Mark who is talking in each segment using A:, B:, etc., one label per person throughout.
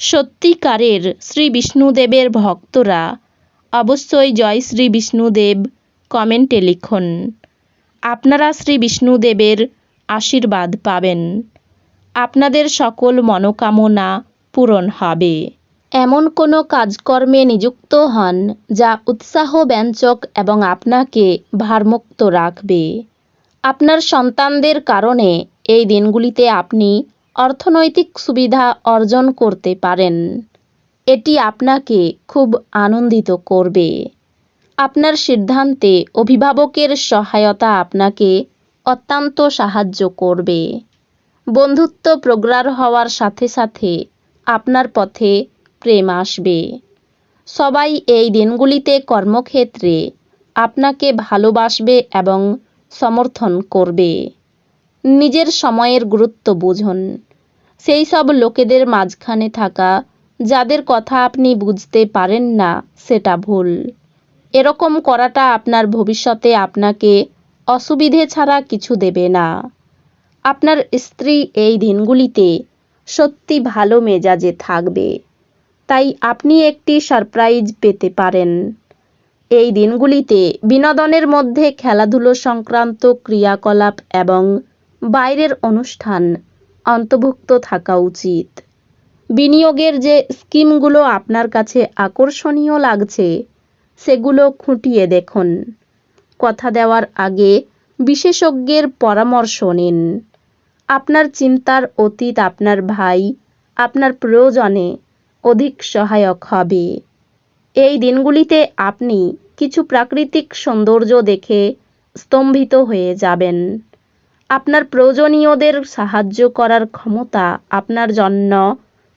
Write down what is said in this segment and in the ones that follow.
A: সত্যিকারের শ্রী বিষ্ণুদেবের ভক্তরা অবশ্যই জয় শ্রী বিষ্ণুদেব কমেন্টে লিখুন। আপনারা শ্রী বিষ্ণুদেবের আশীর্বাদ পাবেন। আপনাদের সকল মনোকামনা পূরণ হবে। এমন কোনো কাজকর্মে নিযুক্ত হন যা উৎসাহ ব্যঞ্জক এবং আপনাকে ভারমুক্ত রাখবে। আপনার সন্তানদের কারণে এই দিনগুলিতে আপনি অর্থনৈতিক সুবিধা অর্জন করতে পারেন। এটি আপনাকে খুব আনন্দিত করবে। আপনার সিদ্ধান্তে অভিভাবকের সহায়তা আপনাকে অত্যন্ত সাহায্য করবে। বন্ধুত্ব প্রগাঢ় হওয়ার সাথে সাথে আপনার পথে প্রেম আসবে। সবাই এই দিনগুলিতে কর্মক্ষেত্রে আপনাকে ভালোবাসবে এবং সমর্থন করবে। নিজের সময়ের গুরুত্ব বুঝুন। সেই সব লোকেদের মাঝখানে থাকা, যাদের কথা আপনি বুঝতে পারেন না, সেটা ভুল। এরকম করাটা আপনার ভবিষ্যতে আপনাকে অসুবিধে ছাড়া কিছু দেবে না। আপনার স্ত্রী এই দিনগুলিতে সত্যি ভালো মেজাজে থাকবে। তাই আপনি একটি সারপ্রাইজ পেতে পারেন। এই দিনগুলিতে বিনোদনের মধ্যে খেলাধুলো সংক্রান্ত ক্রিয়াকলাপ এবং বাইরের অনুষ্ঠান অন্তর্ভুক্ত থাকা উচিত। বিনিয়োগের যে স্কিমগুলো আপনার কাছে আকর্ষণীয় লাগছে, সেগুলো খুঁটিয়ে দেখুন। কথা দেওয়ার আগে বিশেষজ্ঞের পরামর্শ নিন। আপনার চিন্তার অতীত আপনার ভাই, আপনার প্রয়োজনে অধিক সহায়ক হবে। এই দিনগুলিতে আপনি কিছু প্রাকৃতিক সৌন্দর্য দেখে স্তম্ভিত হয়ে যাবেন। আপনার প্রয়োজনীয়দের সাহায্য করার ক্ষমতা আপনার জন্য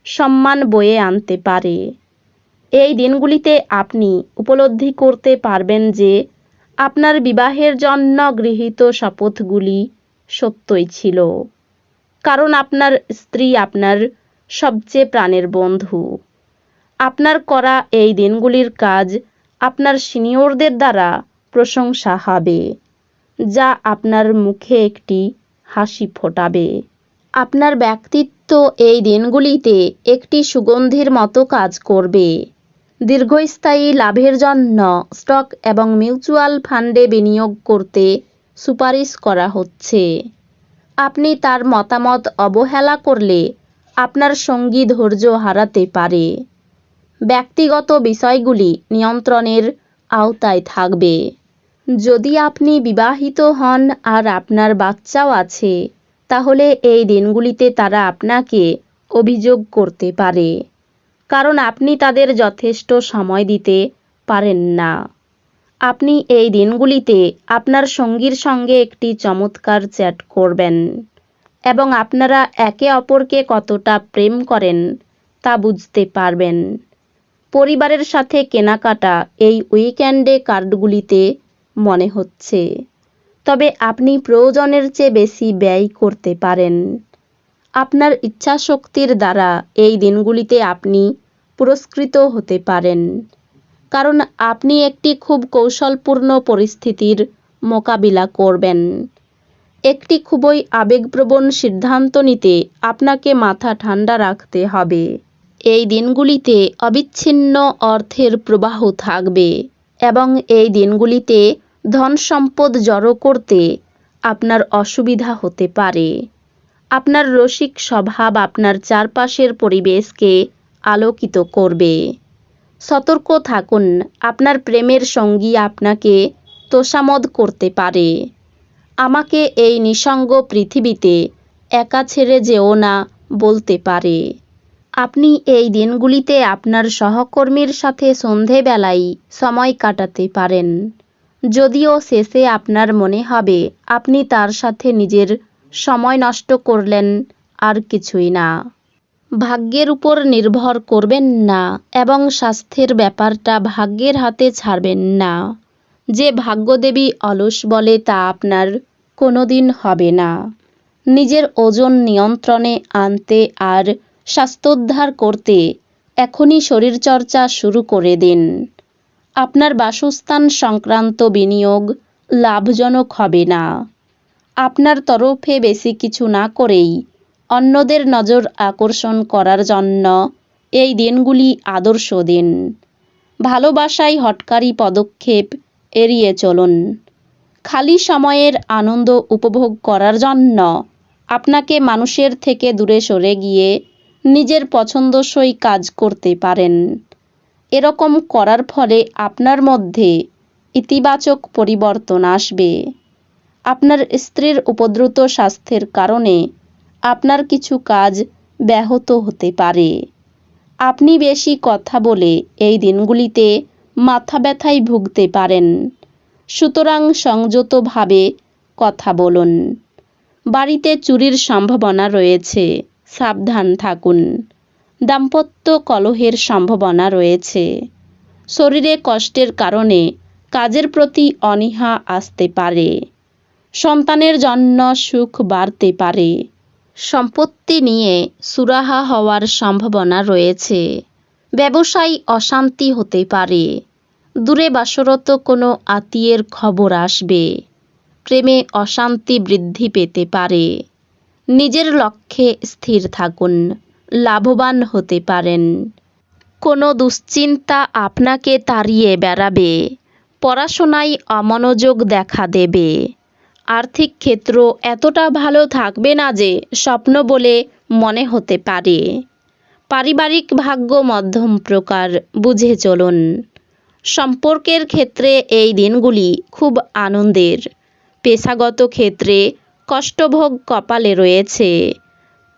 A: সম্মান বয়ে আনতে পারে। এই দিনগুলিতে আপনি উপলব্ধি করতে পারবেন যে আপনার বিবাহের জন্য গৃহীত শপথগুলি সত্যই ছিল। কারণ আপনার স্ত্রী আপনার সবচেয়ে প্রাণের বন্ধু। আপনার করা এই দিনগুলির কাজ আপনার সিনিয়রদের দ্বারা প্রশংসা হবে। যা আপনার মুখে একটি হাসি ফোটাবে। আপনার ব্যক্তিত্ব এই দিনগুলিতে একটি সুগন্ধির মতো কাজ করবে। দীর্ঘস্থায়ী লাভের জন্য স্টক এবং মিউচুয়াল ফান্ডে বিনিয়োগ করতে সুপারিশ করা হচ্ছে। আপনি তার মতামত অবহেলা করলে আপনার সঙ্গী ধৈর্য হারাতে পারে। ব্যক্তিগত বিষয়গুলি নিয়ন্ত্রণের আওতায় থাকবে। যদি আপনি বিবাহিত হন আর আপনার বাচ্চাও আছে, তাহলে এই দিনগুলিতে তারা আপনাকে অভিযোগ করতে পারে, কারণ আপনি তাদের যথেষ্ট সময় দিতে পারেন না। আপনি এই দিনগুলিতে আপনার সঙ্গীর সঙ্গে একটি চমৎকার চ্যাট করবেন এবং আপনারা একে অপরকে কতটা প্রেম করেন তা বুঝতে পারবেন। পরিবারের সাথে কেনাকাটা এই উইকেন্ডে কার্ডগুলিতে মনে হচ্ছে। তবে আপনি প্রয়োজনের চেয়ে বেশি ব্যয় করতে পারেন। আপনার ইচ্ছাশক্তির দ্বারা এই দিনগুলিতে আপনি পুরস্কৃত হতে পারেন। কারণ আপনি একটি খুব কৌশলপূর্ণ পরিস্থিতির মোকাবিলা করবেন। একটি খুবই আবেগপ্রবণ সিদ্ধান্ত নিতে আপনাকে মাথা ঠান্ডা রাখতে হবে। এই দিনগুলিতে অবিচ্ছিন্ন অর্থের প্রবাহ থাকবে এবং এই দিনগুলিতে ধন সম্পদ জড়ো করতে আপনার অসুবিধা হতে পারে। আপনার রসিক স্বভাব আপনার চারপাশের পরিবেশকে আলোকিত করবে। সতর্ক থাকুন, আপনার প্রেমের সঙ্গী আপনাকে তোষামদ করতে পারে। আমাকে এই নিসঙ্গ পৃথিবীতে একা ছেড়ে যেও না বলতে পারে। আপনি এই দিনগুলিতে আপনার সহকর্মীর সাথে সন্ধেবেলায় সময় কাটাতে পারেন। যদিও শেষে আপনার মনে হবে, আপনি তার সাথে নিজের সময় নষ্ট করলেন আর কিছুই না। ভাগ্যের উপর নির্ভর করবেন না এবং স্বাস্থ্যের ব্যাপারটা ভাগ্যের হাতে ছাড়বেন না। যে ভাগ্যদেবী অলস বলে তা আপনার কোনোদিন হবে না। নিজের ওজন নিয়ন্ত্রণে আনতে আর স্বাস্থ্যোদ্ধার করতে এখনই শরীরচর্চা শুরু করে দিন। আপনার বাসস্থান সংক্রান্ত বিনিয়োগ লাভজনক হবে না। আপনার তরফে বেশি কিছু না করেই অন্যদের নজর আকর্ষণ করার জন্য এই দিনগুলি আদর্শ দিন। ভালোবাসায় হটকারী পদক্ষেপ এড়িয়ে চলুন। খালি সময়ের আনন্দ উপভোগ করার জন্য আপনাকে মানুষের থেকে দূরে সরে গিয়ে নিজের পছন্দসই কাজ করতে পারেন। এরকম করার ফলে আপনার মধ্যে ইতিবাচক পরিবর্তন আসবে। আপনার স্ত্রীর উপদ্রুত স্বাস্থ্যের কারণে আপনার কিছু কাজ ব্যাহত হতে পারে। আপনি বেশি কথা বলে এই দিনগুলিতে মাথা ব্যথায় ভুগতে পারেন। সুতরাং সংযতভাবে কথা বলুন। বাড়িতে চুরির সম্ভাবনা রয়েছে। সাবধান থাকুন। দাম্পত্য কলহের সম্ভাবনা রয়েছে। শরীরে কষ্টের কারণে কাজের প্রতি অনীহা আসতে পারে। সন্তানের জন্য সুখ বাড়তে পারে। সম্পত্তি নিয়ে সুরাহা হওয়ার সম্ভাবনা রয়েছে। ব্যবসায় অশান্তি হতে পারে। দূরে বাসরত কোনো আত্মীয়ের খবর আসবে। প্রেমে অশান্তি বৃদ্ধি পেতে পারে। নিজের লক্ষ্যে স্থির থাকুন। লাভবান হতে পারেন। কোনো দুশ্চিন্তা আপনাকে তাড়িয়ে বেড়াবে, পড়াশোনায় অমনোযোগ দেখা দেবে। আর্থিক ক্ষেত্র এতটা ভালো থাকবে না যে স্বপ্ন বলে মনে হতে পারে। পারিবারিক ভাগ্য মধ্যম প্রকার, বুঝে চলুন। সম্পর্কের ক্ষেত্রে এই দিনগুলি খুব আনন্দের। পেশাগত ক্ষেত্রে কষ্টভোগ কপালে রয়েছে।